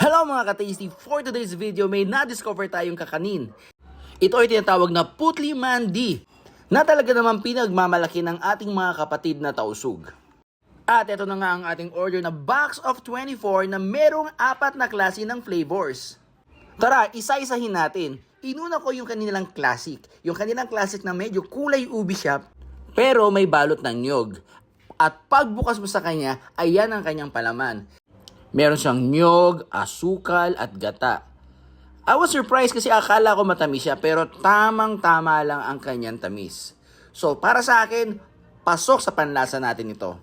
Hello mga ka-tasty! For today's video, may na-discover tayong kakanin. Ito ay tinatawag na Putli Mandi na talaga naman pinagmamalaki ng ating mga kapatid na tausug. At ito na nga ang ating order na box of 24 na merong apat na klase ng flavors. Tara, isa-isahin natin. Inuna ko yung kanilang classic. Yung kanilang classic na medyo kulay ubi siya, pero may balot ng nyog. At pagbukas mo sa kanya, ayan ang kanyang palaman. Meron siyang nyog, asukal, at gata. I was surprised kasi akala ko matamis siya, pero tamang-tama lang ang kanyang tamis. So, para sa akin, pasok sa panlasa natin ito.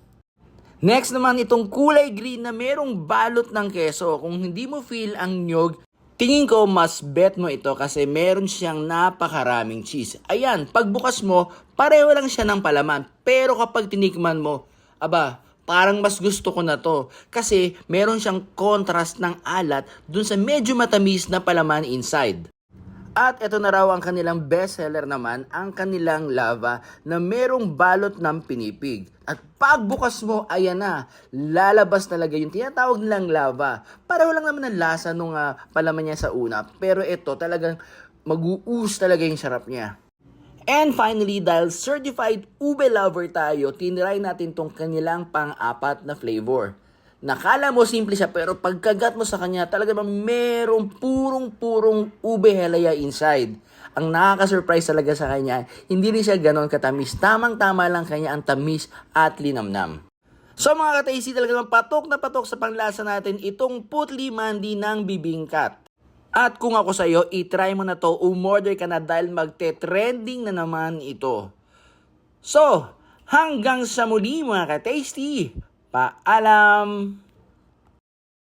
Next naman itong kulay green na merong balot ng keso. Kung hindi mo feel ang nyog, tingin ko mas bet mo ito kasi meron siyang napakaraming cheese. Ayan, pagbukas mo, pareho lang siya ng palaman. Pero kapag tinikman mo, aba, parang mas gusto ko na to. Kasi meron siyang contrast ng alat dun sa medyo matamis na palaman inside. At ito na raw ang kanilang bestseller naman, ang kanilang lava na merong balot ng pinipig. At pagbukas mo, ayan na, lalabas talaga yung tinatawag nilang lava. Pareho lang naman ang lasa nung ah, palaman niya sa una. Pero ito talagang mag-uus talaga yung sarap niya. And finally, dahil certified ube lover tayo, tinry natin tong kanilang pang-apat na flavor. Nakala mo simple siya pero pagkagat mo sa kanya talaga bang merong purong-purong ube helaya inside. Ang nakaka-surprise talaga sa kanya, hindi rin siya ganon katamis. Tamang-tama lang kanya ang tamis at linamnam. So mga ka-tasty talaga patok na patok sa panglasa natin itong putli mandi ng bibingkat. At kung ako sa iyo, itry mo na to, umorder ka na dahil magte-trending na naman ito. So, hanggang sa muli mga ka-tasty, paalam!